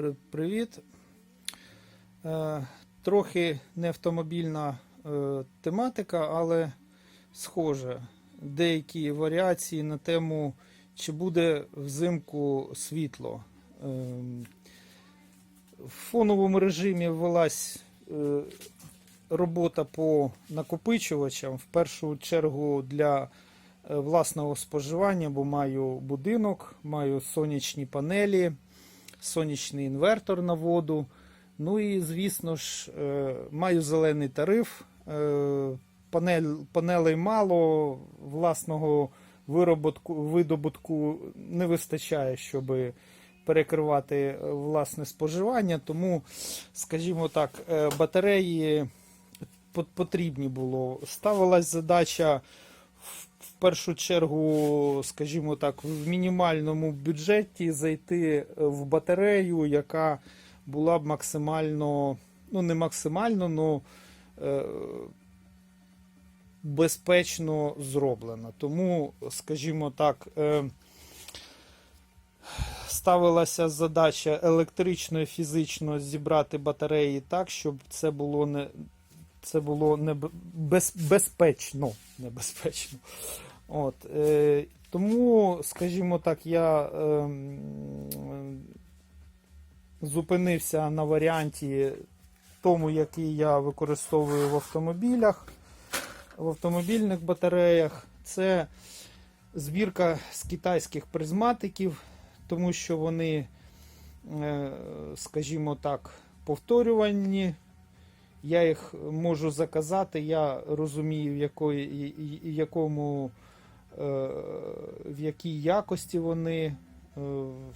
при- привіт. Е, трохи не автомобільна е, тематика, але схожа. Деякі варіації на тему, чи буде взимку світло. Ем, в фоновому режимі ввелась е, робота по накопичувачам. В першу чергу для власного споживання, бо маю будинок, маю сонячні панелі, сонячний інвертор на воду. Ну і, звісно ж, е, маю зелений тариф. е, Панель, панелей мало, власного вироботку, видобутку не вистачає, щоб перекривати е, власне споживання. Тому, скажімо так, батареї потрібні було. Ставилась задача першу чергу, скажімо так, в мінімальному бюджеті зайти е, в батарею, яка була б максимально, ну не максимально, але безпечно зроблена. Тому, скажімо так, е, ставилася задача електрично і фізично зібрати батареї так, щоб це було не. Це було не без, безпечно. Небезпечно. От, е, тому, скажімо так, я е, зупинився на варіанті тому, який я використовую в автомобілях, в автомобільних батареях. Це збірка з китайських призматиків, тому що вони, е, скажімо так, повторювані. Я їх можу заказати, я розумію, якої, якому, в якій якості вони. Е,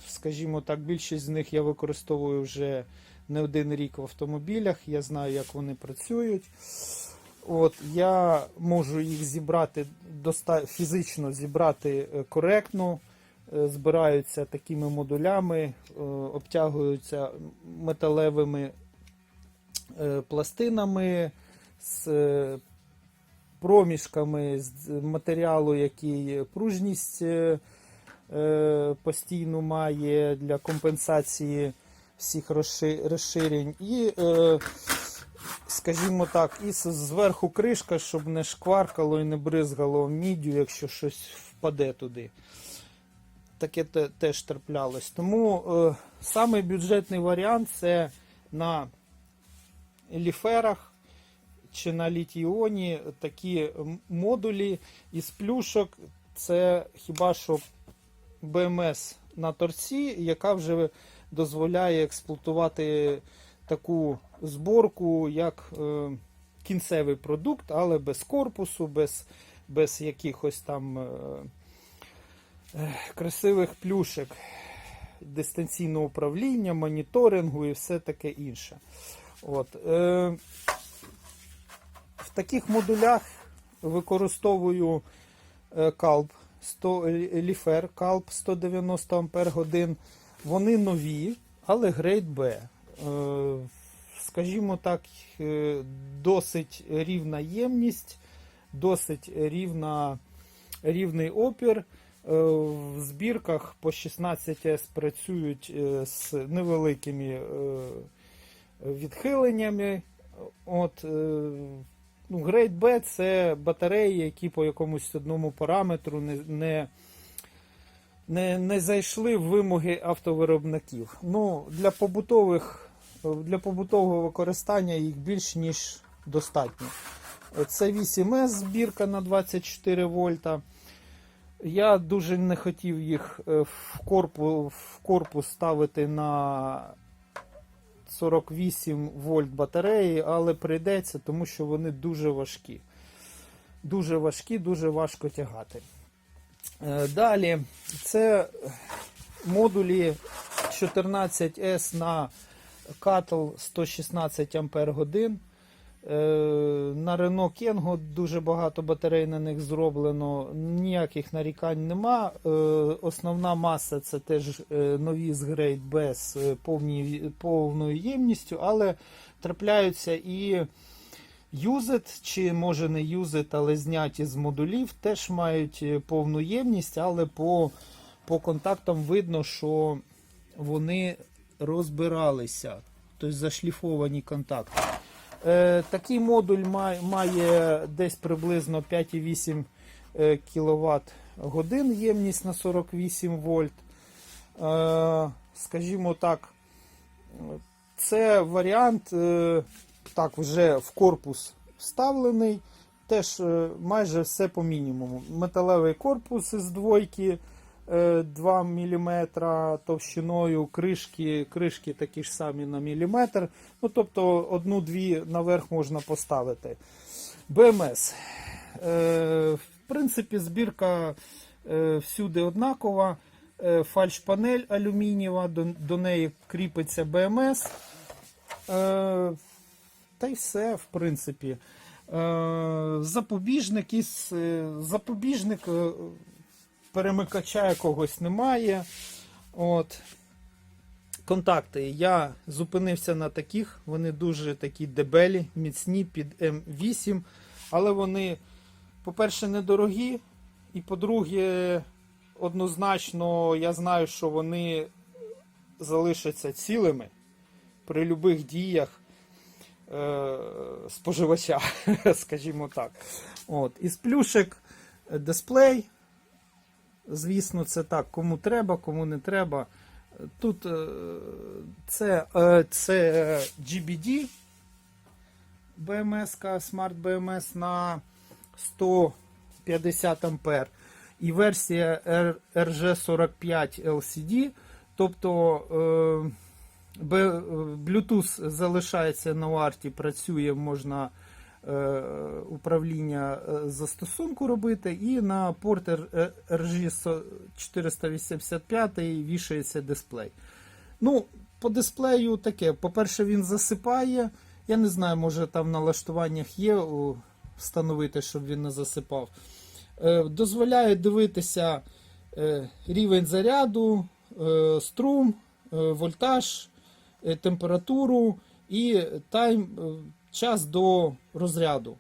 Скажімо так, більшість з них я використовую вже не один рік в автомобілях. Я знаю, як вони працюють. От, я можу їх зібрати фізично зібрати е, коректно. Е, Збираються такими модулями, е, обтягуються металевими е, пластинами з е, проміжками з матеріалу, який пружність е, е, постійно має для компенсації всіх розширень. І, е, скажімо так, і зверху кришка, щоб не шкваркало і не бризгало міддю, якщо щось впаде туди. Таке те- теж траплялось. Тому е, бюджетний варіант це на ліферах чи на літіоні такі модулі із плюшок. Це хіба що БМС на торці, яка вже дозволяє експлуатувати таку зборку, як е, кінцевий продукт, але без корпусу, без, без якихось там е, е, красивих плюшек дистанційного управління, моніторингу і все таке інше. От, е, в таких модулях використовую е, калп 100, ліфер, калп 190 Ампер годин. Вони нові, але грейд Б. Е, скажімо так, е, досить рівна ємність, досить рівна, рівний опір. Е, В збірках по 16С працюють е, з невеликими е, відхиленнями. От, е, ну, Grade B це батареї, які по якомусь одному параметру не, не, не, не зайшли в вимоги автовиробників. Ну, для, побутових, для побутового використання їх більш ніж достатньо. Це 8С збірка на 24 вольта. Я дуже не хотів їх е, в корпус, в корпус ставити на 48 вольт батареї, але прийдеться, тому що вони дуже важкі. Дуже важкі, дуже важко тягати. Е, Далі це модулі 14S на катл 116 Ампер годин. Е, На Renault Kengo дуже багато батарей на них зроблено. Ніяких нарікань нема. Е, Основна маса це теж е, нові з Grade B з е, повні- повною ємністю, але трапляються і юзет, чи може не юзет, але зняті з модулів, теж мають повну ємність, але по, по контактам видно, що вони розбиралися, тобто зашліфовані контакти. Е, такий модуль має, десь приблизно 5,8 кВт годин ємність на 48 вольт. Е, скажімо так, це варіант е, так, вже в корпус вставлений. Теж е, майже все по мінімуму. Металевий корпус із двойки е, 2 мм товщиною, кришки, кришки такі ж самі на міліметр. Ну, тобто одну-дві наверх можна поставити. БМС. Е, в принципі, збірка е, всюди однакова. Е, фальш-панель алюмінієва, до, до неї кріпиться БМС. Е, та й все, в принципі. Е, запобіжник із е, запобіжник е, перемикача якогось немає. От. Контакти. Я зупинився на таких. Вони дуже такі дебелі, міцні під М8. Але вони, по-перше, недорогі. І по-друге, однозначно, я знаю, що вони залишаться цілими при будь-яких діях е, споживача, скажімо так. От. Із плюшек дисплей. Звісно, це так, кому треба, кому не треба. Тут е, це, е, це GBD BMS, Smart BMS на 150 ампер і версія RG45 LCD. Тобто е, Bluetooth залишається на варті, працює, можна е, управління е, застосунку робити, і на порт RG485 вішається дисплей. Ну, по дисплею таке. По-перше, він засипає. Я не знаю, може там в налаштуваннях є встановити, щоб він не засипав. Е, Дозволяє дивитися е, рівень заряду, е, струм, е, вольтаж, е, температуру і тайм, е, час до розряду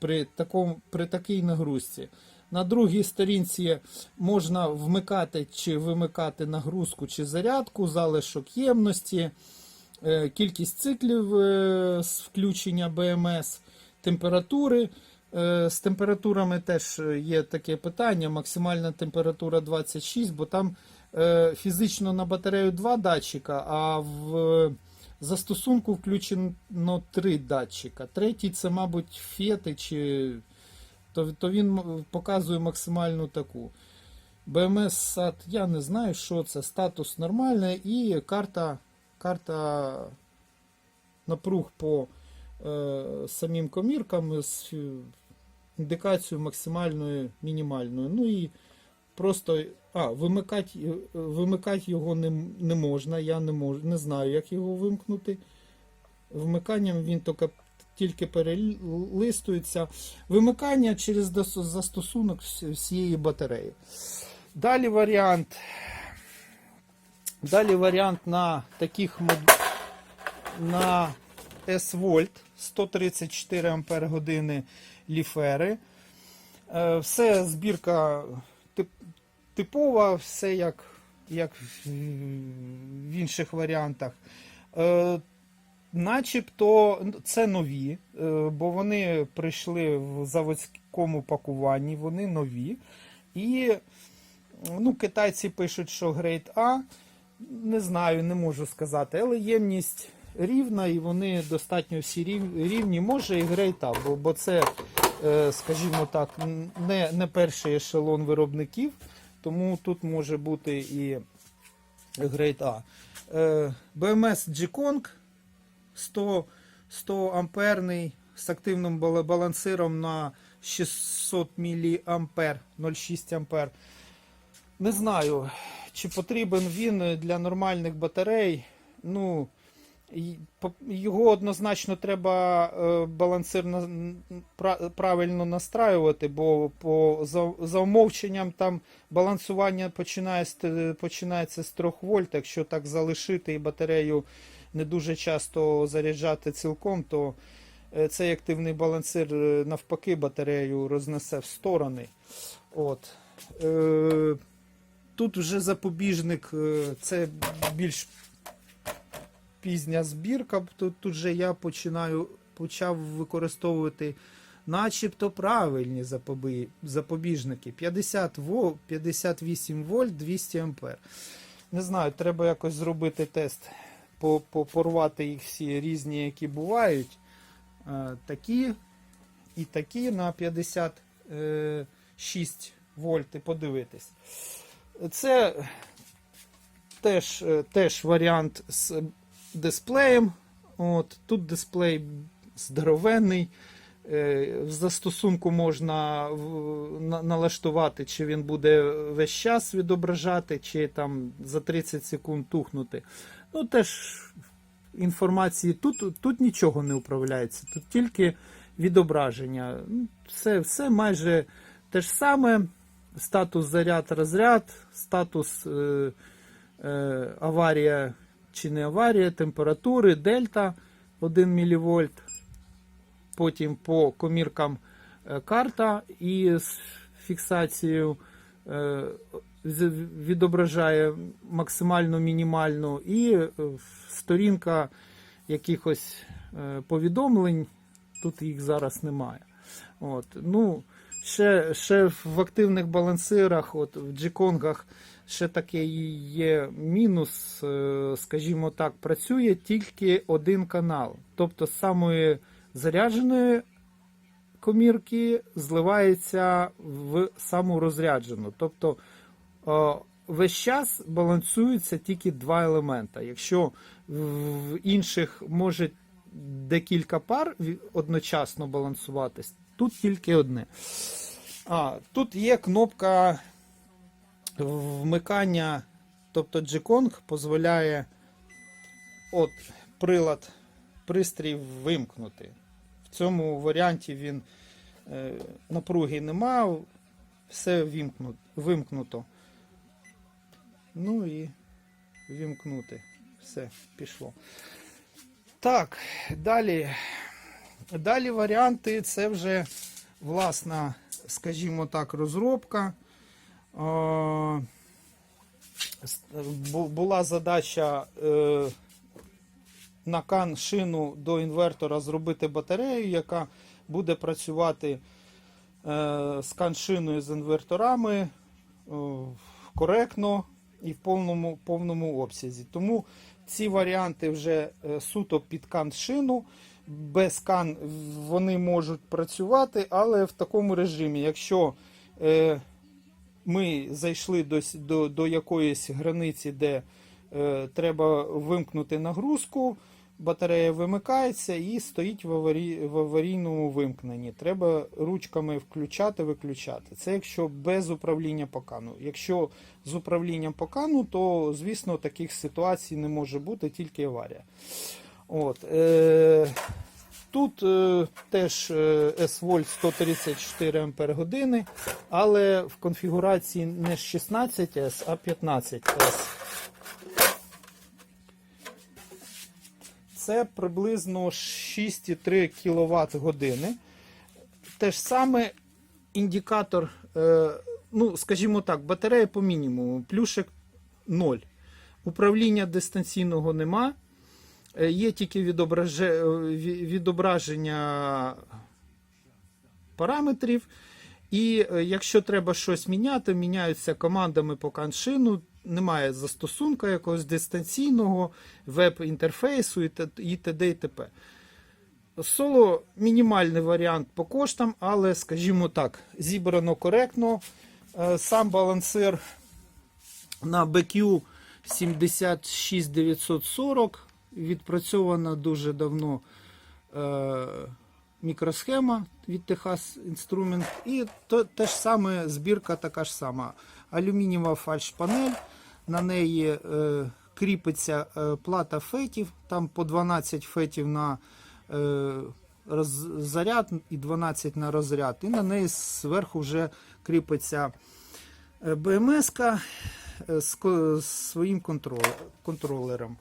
при, такому, при такій нагрузці. На другій сторінці можна вмикати чи вимикати нагрузку чи зарядку, залишок ємності, е, кількість циклів е, з включення БМС, температури. Е, З температурами теж є таке питання. Максимальна температура 26, бо там фізично на батарею два датчика, а в застосунку включено три датчика. Третій це, мабуть, фети, чи то, то він показує максимальну таку. BMS SAT, я не знаю, що це. Статус нормальний і карта, карта напруг по е, самим коміркам з індикацією максимальною мінімальною. Ну і просто а, вимикати, е, вимикати його не, не можна. Я не, можу, не знаю, як його вимкнути. Вмиканням він тільки, тільки перелистується. Вимикання через застосунок всієї батареї. Далі варіант. Далі варіант на таких на S-Volt 134 Ампер години ліфери. Е, Все збірка типова, все як, як в інших варіантах. Е, Начебто це нові, е, бо вони прийшли в заводському пакуванні, вони нові. І ну, китайці пишуть, що грейд А. Не знаю, не можу сказати, але ємність рівна і вони достатньо всі рівні. Може і грейд А, бо, бо це, е, скажімо так, не, не перший ешелон виробників, тому тут може бути і грейд А. Е, BMS G-Kong 100, 100 амперний з активним балансиром на 600 мА 0,6 ампер. Не знаю, чи потрібен він для нормальних батарей. Ну, його однозначно треба е, балансир на, н- пра- правильно настраювати, бо по, за, за умовченням там балансування починає, починається з 3 вольт. Якщо так залишити і батарею не дуже часто заряджати цілком, то е, цей активний балансир е, навпаки батарею рознесе в сторони. От. Тут вже запобіжник, це більш пізня збірка. Тут, тут же я починаю, почав використовувати начебто правильні запобіжники. 50 вол, 58 вольт, 200 ампер. Не знаю, треба якось зробити тест, по, по, порвати їх всі різні, які бувають. Е, такі і такі на 56 вольт і подивитись. Це теж, е, теж варіант з дисплеєм. От, тут дисплей здоровенний. Е, В застосунку можна налаштувати, чи він буде весь час відображати, чи там за 30 секунд тухнути. Ну, теж інформації тут, тут нічого не управляється, тут тільки відображення. Ну, Все, все майже те ж саме. Статус заряд-розряд, статус е, е, аварія чи не аварія, температури, дельта 1 мВ. Потім по коміркам е, карта і з фіксацією е, відображає максимальну мінімальну, і е, сторінка якихось повідомлень. Тут їх зараз немає. От. Ну, ще, ще в активних балансирах, от в джеконгах, ще такий є мінус, е, скажімо так, працює тільки один канал. Тобто з самої зарядженої комірки зливається в саму розряджену. Тобто е, весь час балансуються тільки два елемента. Якщо в інших може декілька пар одночасно балансуватись, тут тільки одне. А, тут є кнопка вмикання, тобто G-Kong дозволяє от прилад, пристрій вимкнути. В цьому варіанті він е, напруги нема, все вимкну, вимкнуто. Ну і вімкнути. Все, пішло. Так, далі. Далі варіанти це вже власна, скажімо так, розробка. Була задача е, на кан шину до інвертора зробити батарею, яка буде працювати е, з каншиною з інверторами е, коректно і в повному, повному обсязі. Тому ці варіанти вже суто під каншину. Без кан вони можуть працювати, але в такому режимі, якщо е, ми зайшли до, до, до якоїсь границі, де е, треба вимкнути нагрузку, батарея вимикається і стоїть в, аварій, в аварійному вимкненні. Треба ручками включати, виключати. Це якщо без управління по кану. Якщо з управлінням по кану, то звісно таких ситуацій не може бути, тільки аварія. От, е, тут е, теж е, S-Volt 134 Ампер години, але в конфігурації не 16S, а 15S. Це приблизно 6,3 кВт години. Те ж саме індикатор, е, ну, скажімо так, батарея по мінімуму, плюшек 0. Управління дистанційного нема. Е, Є тільки е, ві- відображення параметрів. І е, якщо треба щось міняти, міняються командами по каншину. Немає застосунка якогось дистанційного, веб-інтерфейсу і т.д. і т.п. Соло мінімальний варіант по коштам, але, скажімо так, зібрано коректно. Сам балансир на BQ 76940 відпрацьована дуже давно е, мікросхема від Texas Instrument. І то, те ж саме збірка така ж сама. Алюмінієва фальш-панель, на неї е, кріпиться е, плата фетів, там по 12 фетів на е, заряд і 12 на розряд. І на неї зверху вже кріпиться е, БМС-ка е, з, своїм контроле- контролером.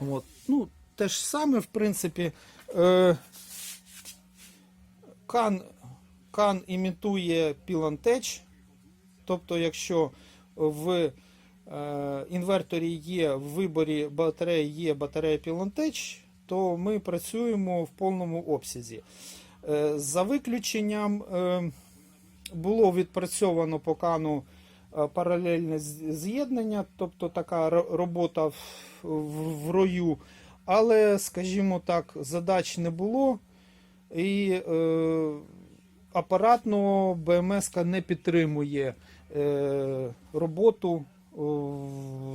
От. Ну, те ж саме, в принципі, е, кан, кан імітує пілантеч. Тобто, якщо в е, інверторі є в виборі батареї є батарея Pylon-Tech, то ми працюємо в повному обсязі. Е, За виключенням е, було відпрацьовано по кану паралельне з'єднання, тобто така робота в, в, рою. Але, скажімо так, задач не було. І е, апаратно БМС не підтримує е, роботу,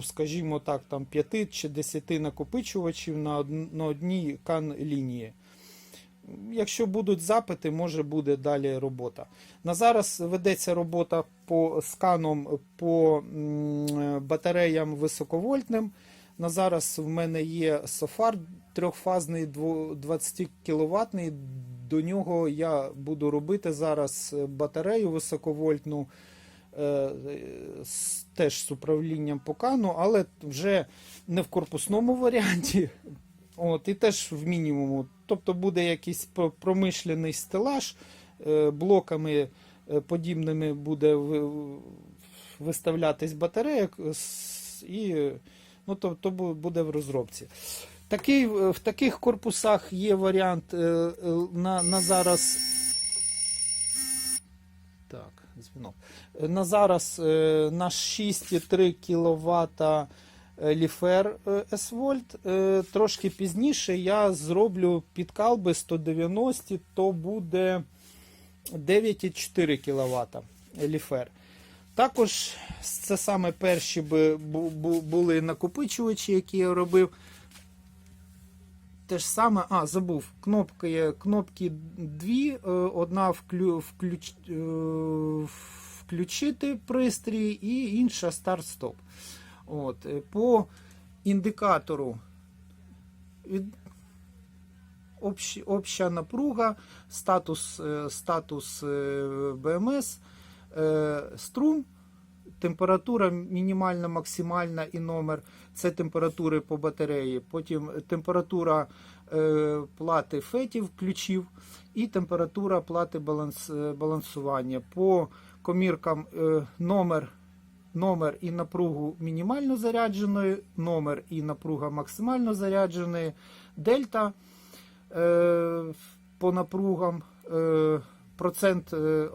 скажімо так, там 5 чи 10 накопичувачів на, на одній кан лінії. Якщо будуть запити, може буде далі робота. На зараз ведеться робота по сканом по батареям високовольтним. На зараз в мене є софар трьохфазний 20 кВт. До нього я буду робити зараз батарею високовольтну, е, теж з управлінням по кану, але вже не в корпусному варіанті. От, і теж в мінімуму. Тобто буде якийсь про- промишлений стелаж, е, блоками е, подібними буде ви- виставлятись батарея, і ну, то, то буде в розробці. Такий, е, в таких корпусах є варіант на, на зараз. Так, дзвінок. На зараз на 6,3 кВт ліфер е, Е, Трошки пізніше я зроблю підкалби 190, то буде 9,4 кВт ліфер. Також це саме перші були накопичувачі, які я робив. Те ж саме, а, забув, кнопки, кнопки дві, е, одна вклю, включ, е, включити пристрій і інша старт-стоп. От, е, по індикатору від, общ, обща напруга, статус, е, статус е, БМС, струм, температура мінімальна, максимальна і номер. Це температури по батареї. Потім температура плати фетів, ключів і температура плати баланс, балансування. По коміркам номер, номер і напругу мінімально зарядженої, номер і напруга максимально зарядженої, дельта е, по напругам, е, процент е, е,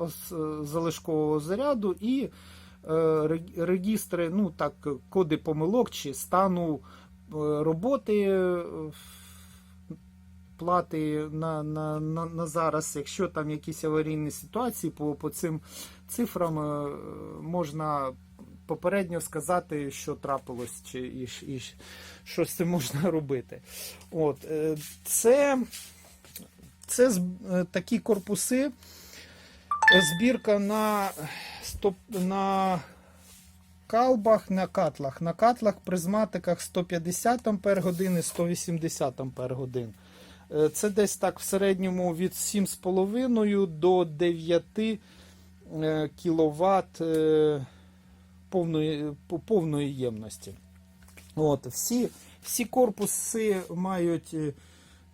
залишкового заряду і е, регістри, ну так, коди помилок чи стану е, роботи. е, Плати на, на, на, на зараз, якщо там якісь аварійні ситуації, по, по цим цифрам е, можна попередньо сказати, що трапилось, чи і, і що з цим можна робити. От, е, це, це е, такі корпуси. Е, Збірка на, стоп, на калбах, на катлах. На катлах, призматиках 150 Ампер годин і 180 Ампер годин. Е, Це десь так в середньому від 7,5 до 9 кВт повної, повної ємності. От, всі, всі корпуси мають, е,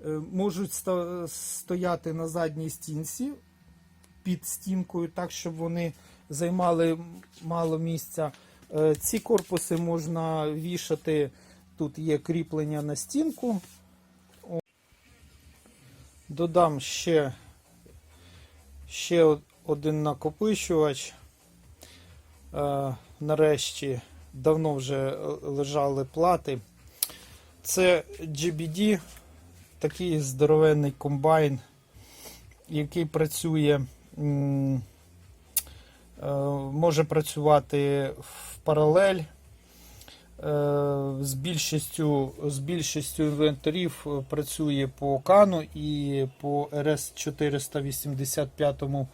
е, можуть стояти на задній стінці під стінкою, так, щоб вони займали мало місця. Е, Ці корпуси можна вішати. Тут є кріплення на стінку. Додам ще, ще один накопичувач. Нарешті давно вже лежали плати. Це GBD, такий здоровенний комбайн, який працює, е, може працювати в паралель. Е, З більшістю, з більшістю інвентарів е, працює по Кану і по RS485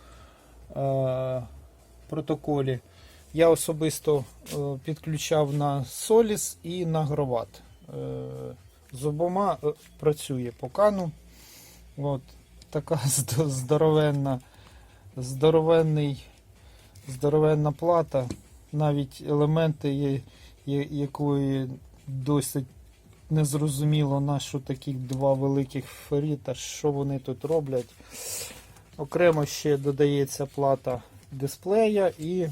е, протоколі. Я особисто е, підключав на Solis і на Гроват. Е, З обома е, працює по кану. От, така здоровенна, здоровенний, здоровенна плата. Навіть елементи, є- є- якої досить незрозуміло, на що таких два великих феріта, що вони тут роблять. Окремо ще додається плата дисплея і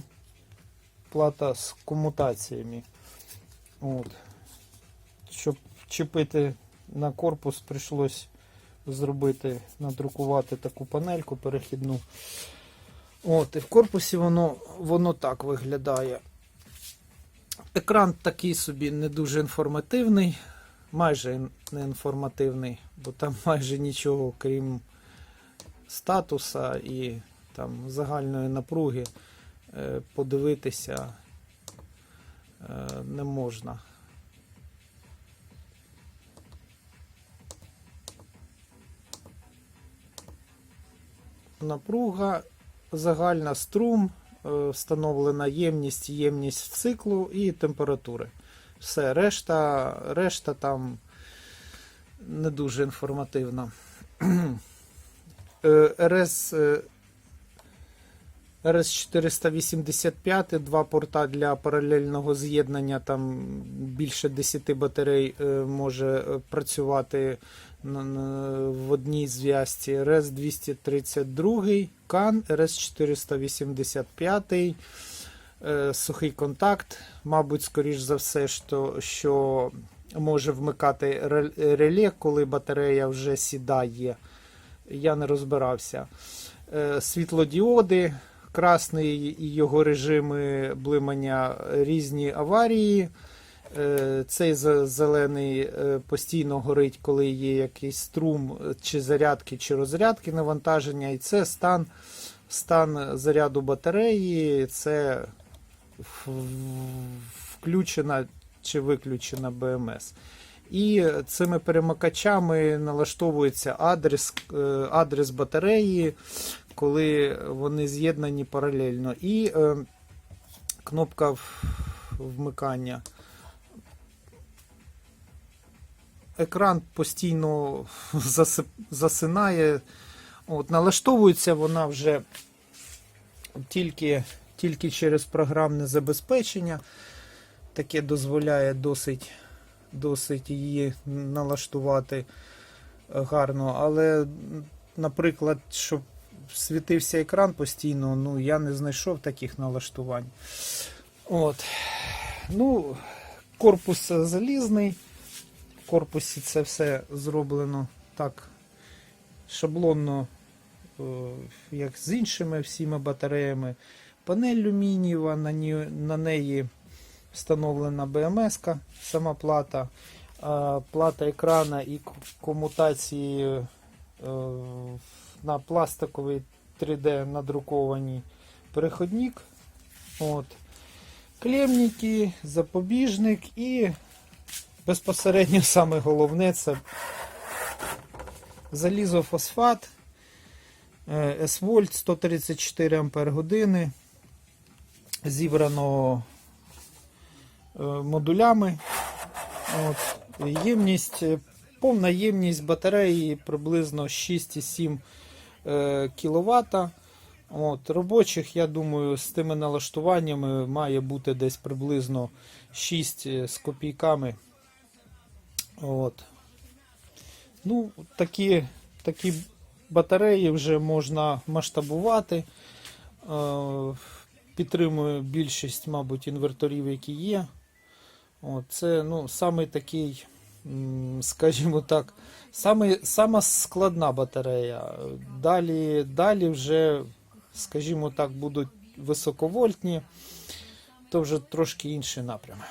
плата з комутаціями. От. Щоб чіпити на корпус, прийшлось зробити, надрукувати таку панельку перехідну. От, і в корпусі воно, воно так виглядає. Екран такий собі не дуже інформативний, майже не інформативний, бо там майже нічого, крім статуса і там загальної напруги, подивитися е, не можна. Напруга, загальна струм, е, встановлена ємність, ємність циклу і температури. Все, решта, решта там не дуже інформативна. Е, РС, е, РС-485, два порта для паралельного з'єднання, там більше 10 батарей е, може е, працювати в одній зв'язці. РС-232, CAN, РС-485, е, сухий контакт, мабуть, скоріш за все, що, що може вмикати реле, коли батарея вже сідає. Я не розбирався. Світлодіоди, красний і його режими блимання різні аварії. Е, Цей зелений е, постійно горить, коли є якийсь струм чи зарядки, чи розрядки навантаження. І це стан, стан заряду батареї, це включена чи виключена БМС. І цими перемикачами налаштовується адрес, е, адрес батареї, коли вони з'єднані паралельно. І е, кнопка вмикання. Екран постійно засинає. От, налаштовується вона вже тільки, тільки через програмне забезпечення. Таке дозволяє досить, досить її налаштувати гарно. Але, наприклад, щоб світився екран постійно, ну я не знайшов таких налаштувань. От. Ну, корпус залізний. В корпусі це все зроблено так шаблонно, е, як з іншими всіма батареями. Панель люмінієва, на, на неї встановлена БМС, сама плата, плата екрана і комутації е, на пластиковий 3D надрукований переходник. От. Клемники, запобіжник і безпосередньо саме головне це залізофосфат, е, S-Вольт 134 Ампер години, зібрано е, модулями. От, ємність, повна ємність батареї приблизно 6,7 е, кВт. От, робочих, я думаю, з тими налаштуваннями має бути десь приблизно 6 з копійками. От. Ну, такі, такі батареї вже можна масштабувати. Е, Підтримую більшість, мабуть, інверторів, які є. От, це ну, самий такий, скажімо так, самий, сама складна батарея. Далі, далі вже, скажімо так, будуть високовольтні, то вже трошки інші напрями.